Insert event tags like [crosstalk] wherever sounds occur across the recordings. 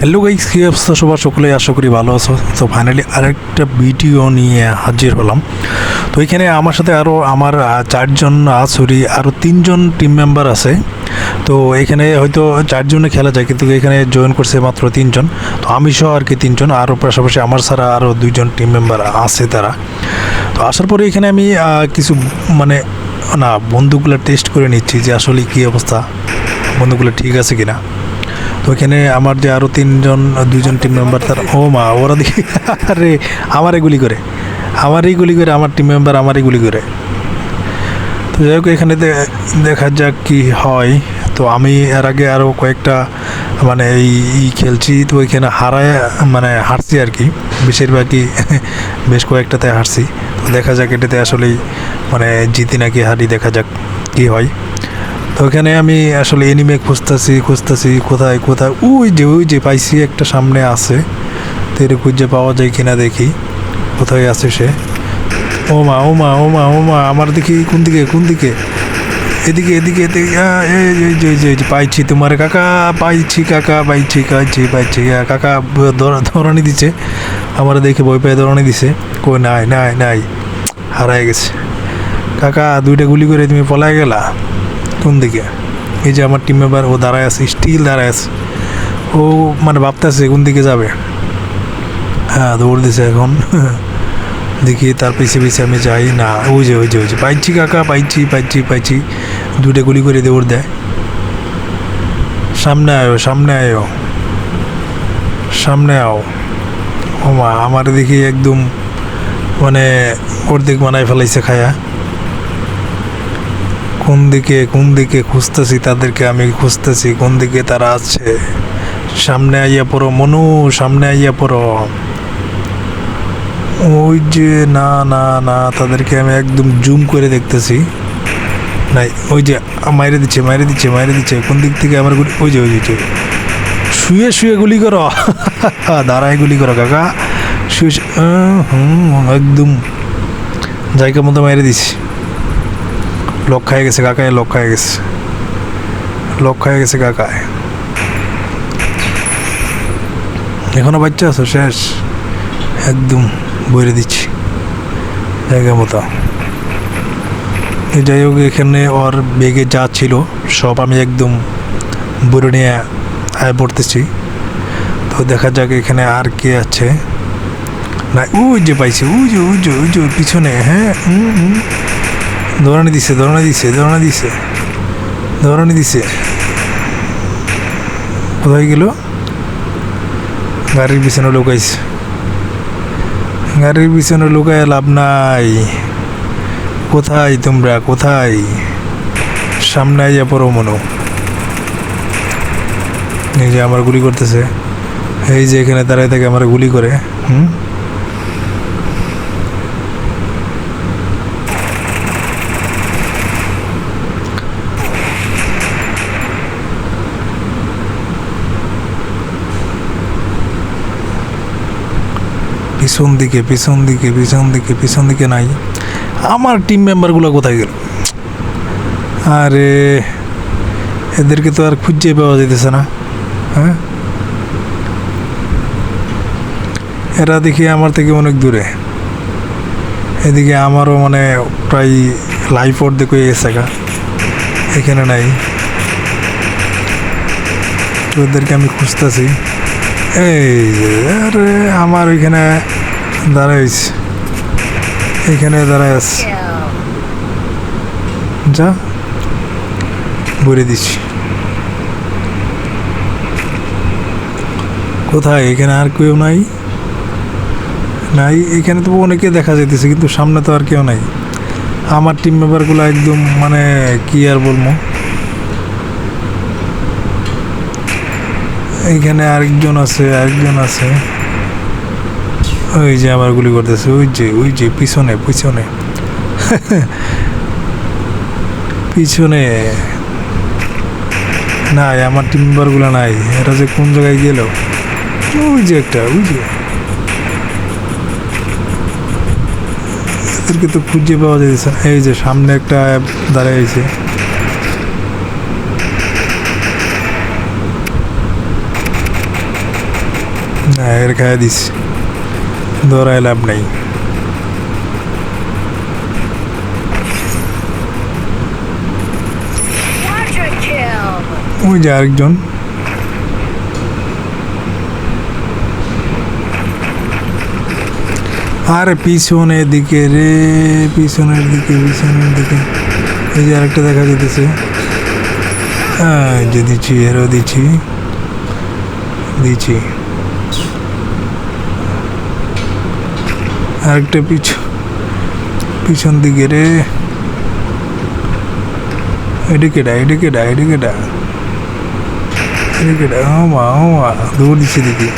Hello guys কী অবস্থা সবার? সকলেই আশা করি ভালো আছো। তো ফাইনালি আরেকটা ভিডিও নিয়ে হাজির হলাম। তো এখানে আমার সাথে আরও আমার চারজন সরি আরও তিনজন টিম মেম্বার আছে। তো এখানে হয়তো চারজনে খেলা যায়, কিন্তু এখানে জয়েন করছে মাত্র তিনজন। তো আমি সহ আর কি তিনজন আরও পাশাপাশি আমার ছাড়া আরও দুইজন টিম মেম্বার আছে তারা। তো আসার পরে এখানে আমি কিছু মানে না বন্দুকগুলো টেস্ট করে নিচ্ছি যে আসলে কী অবস্থা বন্দুকগুলো ঠিক আছে কিনা। তো ওইখানে আমার যে আরও তিনজন, দুইজন টিম মেম্বার তার ও মা, ওরা দেখি, আরে, আমারই গুলি করে। আমারই গুলি করে, আমার টিম মেম্বার আমারই গুলি করে। তো যাই হোক, এখানে দেখা যাক কি হয়। তো আমি এর আগে আরও কয়েকটা মানে এই, ই খেলছি, তো ওইখানে হারায় মানে হারছি আর কি। বেশিরভাগই [laughs] বেশ কয়েকটাতে হারছি। দেখা যাক এটাতে আসলেই মানে জিতি নাকি হারি, দেখা যাক কি হয়। ওখানে আমি আসলে এনিমে খুঁজতেছি খুঁজতেছি, কোথায় কোথায়? ওই যে ওই যে পাইছি একটা সামনে আছে। তো এটা খুঁজে পাওয়া যায় কিনা দেখি, কোথায় আছে সে? ও মা ও মা ও মা ও মা, আমার দেখি কোন দিকে কোন দিকে? এদিকে এদিকে এদিকে পাইছি তোমার কাকা, পাইছি কাকা, পাইছি পাইছি পাইছি কাকা ধরনি দিছে। আমার দেখে বই পায়ে ধরনি দিছে। কই নাই নাই নাই, হারায় গেছে। কাকা, দুইটা গুলি করে তুমি পলায় গেলা? কোন দিকে? এই যে আমার টিম মেম্বার ও দাঁড়ায় আছে স্টিল দাঁড়ায় আছে। ও মানে ভাবতেছে কোন দিকে যাবে। হ্যাঁ দৌড় দিছে এখন। [laughs] দেখি তার পিছিয়ে পিছিয়ে আমি যাই। না, ওই যে ওই যে ওই যে, পাইছি কাকা, পাইছি পাইছি পাইছি। দুটো গুলি করে দৌড় দেয়। সামনে আয়ো সামনে আয়ো। সামনে আও। ও মা, আমার দেখি একদম মানে অর্ধেক বানায় ফেলাইছে খায়া। কোন দিকে কোন দিকে খুঁজতেছি তাদেরকে আমি খুঁজতেছি কোন দিকে তারা আছে? সামনে আইয়া পড়ো মনু সামনে আইয়া পড়ো। ওই যে না না না তাদেরকে আমি একদম জুম করে দেখতেছি। নাই ওই যে মাইরে দিচ্ছে মাইরে দিচ্ছে মাইরে দিচ্ছে কোন দিক থেকে আমার গুলি ওই যে ওই যে, শুয়ে শুয়ে গুলি করো। [laughs] দাঁড়ায় গুলি করো কাকা। শুয়ে হুম একদম। জায়গা মতো মাইরে দিছি। লক খাই গেছে কাকায় লক খাই গেছে। লক খাই গেছে কাকায় এখনও বাচ্চা আছো, শেষ। একদম বইরে দিচ্ছি। জায়গা মতো। যাই হোক, এখানে ওর বেগে যা ছিল, সব আমি একদম বইরে নিয়ে আয় পড়তেছি। তো দেখা যাক এখানে আর কে আছে। না, ওই যে পাইছি, ওই যে, ওই পিছনে হ্যাঁ দৌড়ানি দিছে দৌড়ানি দিছে দৌড়ানি দিছে দৌড়ানি দিছে। কোথায় গেল? গাড়ির পিছনে লুকাইছে। গাড়ির পিছনে লুকায় লাভ নাই। কোথায় তোমরা? কোথায়? সামনে আইয়া পড়ো মনো। এই যে আমার গুলি করতেছে। এই যে এখানে দাঁড়ায় থাকে, আমার গুলি করে, হুম? পিছন দিকে পিছন দিকে পিছন দিকে পিছন দিকে নাই। আমার টিম মেম্বারগুলো কোথায় গেল? আরে, এদেরকে তো আর খুঁজে পাওয়া যেতেছে না হ্যাঁ? এরা দেখি আমার থেকে অনেক দূরে। এদিকে আমারও মানে প্রায় লাইফ অর্ধেক হয়ে গেছে গা। এখানে নাই। ওদেরকে আমি খুঁজতেছি। এই, আরে আমার ওইখানে দাঁড়াইছে এখানে দাঁড়ায় আছে। যা, বলে দিচ্ছি। কোথায়? এখানে আর কেউ নাই? নাই, এখানে তো অনেকে দেখা যাইতেছে, কিন্তু সামনে তো আর কেউ নাই। আমার টিম মেম্বারগুলো একদম মানে কি আর বলব? এইখানে আরেকজন আছে আরেকজন আছে। ওই যে আমার গুলি করতেছে, ওই যে ওই যে, পিছনে পিছনে। পিছনে। নাই, আমার টিম মেম্বারগুলো নাই। এটা যে কোন জায়গায় গেল? ওই যে একটা, ওই যে। এদেরকে তো খুঁজে পাওয়া যাচ্ছে এই যে সামনে একটা দাঁড়াইছে। না এর খাইয়া দিস ধরায় লাভ নাই। ওই যে আরেকজন। আরে পিছনের দিকে রে, পিছনের দিকে পিছনের দিকে। এই যে আরেকটা দেখা যেতেছে হ্যাঁ যে দিচ্ছি, এরও দিচ্ছি। দিচ্ছি। আরেকটা পিছ পিছন দিকে রে। এদিকে ডা এদিকে ডা এদিকে ডা এদিকে ডা ও মা ও মা। দৌড় দিচ্ছি দিকে!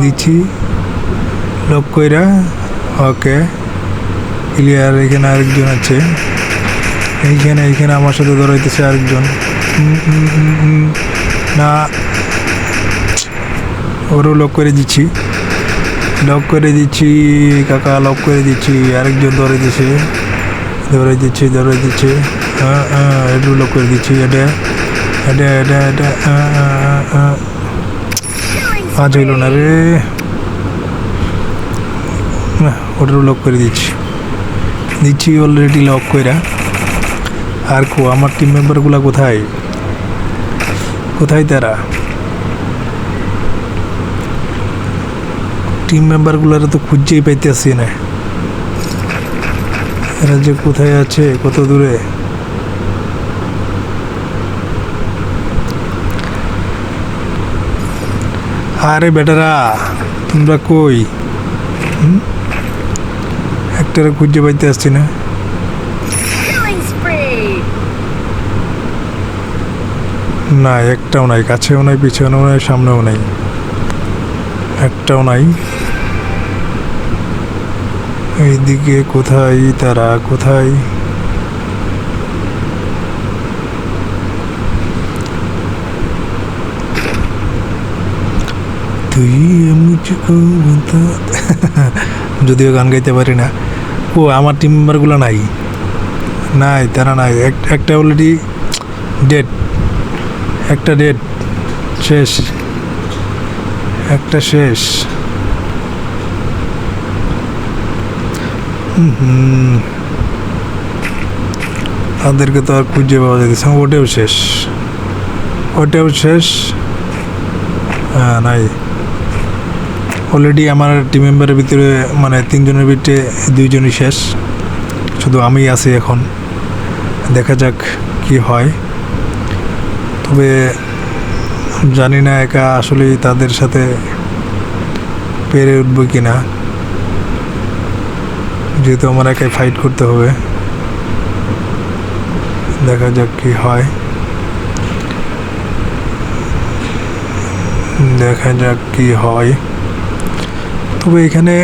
দিচ্ছি। লক কইরা। ওকে। ক্লিয়ার, এখানে আরেকজন আছে। এইখানে এইখানে আমার সাথে দৌড়াইতেছে আরেকজন। না। ওরও লক করে দিচ্ছি। লক করে দিচ্ছি, কাকা লক করে দিচ্ছি, আরেকজন দৌড়ে দিচ্ছে দৌড়ে দিচ্ছে দৌড়ে দিচ্ছে। হ্যাঁ হ্যাঁ একটু লক করে দিচ্ছি এটা এটা এটা এটা। আজ হইল না রে। ওটারও লক করে দিচ্ছি। দিচ্ছি অলরেডি লক কইরা। আর কো, আমার টিম মেম্বারগুলো কোথায়? কোথায় তারা? টিম মেম্বারগুলোর তো খুঁজেই পাইতেছি না। এরা যে কোথায় আছে কত দূরে? আরে বেটারা তোমরা কই? হুম? একটারে খুঁজে পাইতে আসছি না। না একটাও নাই কাছেও নাই পিছনেও নাই সামনেও নাই। একটাও নাই। এইদিকে কোথায় তারা, কোথায়? তুই যদিও গান গাইতে পারি না। ও, আমার টিম মেম্বারগুলো নাই। নাই, তারা নাই। একটা অলরেডি ডেট একটা ডেট শেষ। একটা শেষ। তাদেরকে তো আর খুঁজে পাওয়া যাচ্ছে ওটাও শেষ। ওটাও শেষ। হ্যাঁ নাই। অলরেডি আমার টিম মেম্বারের ভিতরে মানে তিনজনের ভিতরে দুইজনই শেষ। শুধু আমি আছি এখন। দেখা যাক কি হয়। তবে জানি না একা আসলেই তাদের সাথে পেরে উঠবো কি না যেহেতু আমার একাই ফাইট করতে হবে। দেখা যাক কি হয়। দেখা যাক কি হয়। তবে এখানে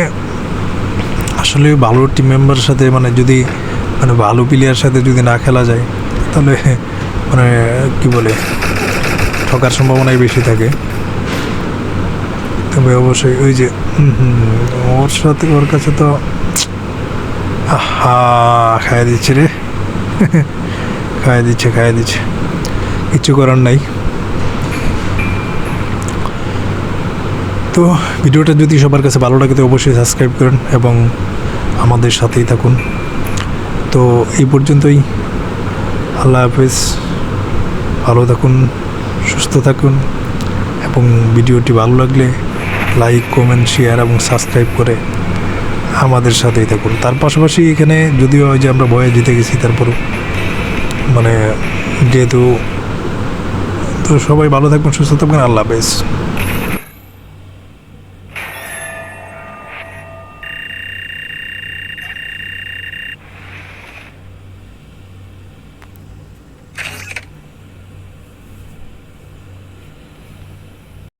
আসলে ভালো টিম মেম্বারের সাথে মানে যদি মানে ভালো প্লেয়ার সাথে যদি না খেলা যায়, তাহলে মানে কি বলে, ঠকার সম্ভাবনাই বেশি থাকে। তবে অবশ্যই ওই যে ওর সাথে, ওর কাছে তো আহা, খাইয়ে দিচ্ছে রে। [laughs] খাইয়ে দিচ্ছে খাইয়ে দিচ্ছে। কিচ্ছু করার নাই। তো ভিডিওটা যদি সবার কাছে ভালো লাগে তো অবশ্যই সাবস্ক্রাইব করেন এবং আমাদের সাথেই থাকুন। তো এই পর্যন্তই। আল্লাহ হাফেজ। ভালো থাকুন, সুস্থ থাকুন এবং ভিডিওটি ভালো লাগলে লাইক, কমেন্ট, শেয়ার এবং সাবস্ক্রাইব করে আমাদের সাথেই থাকুন। তার পাশাপাশি এখানে যদিও যে আমরা ভয়ে জিতে গেছি তারপরও মানে যেহেতু তো সবাই ভালো থাকবেন, সুস্থ থাকবেন, আল্লাহ হাফেজ।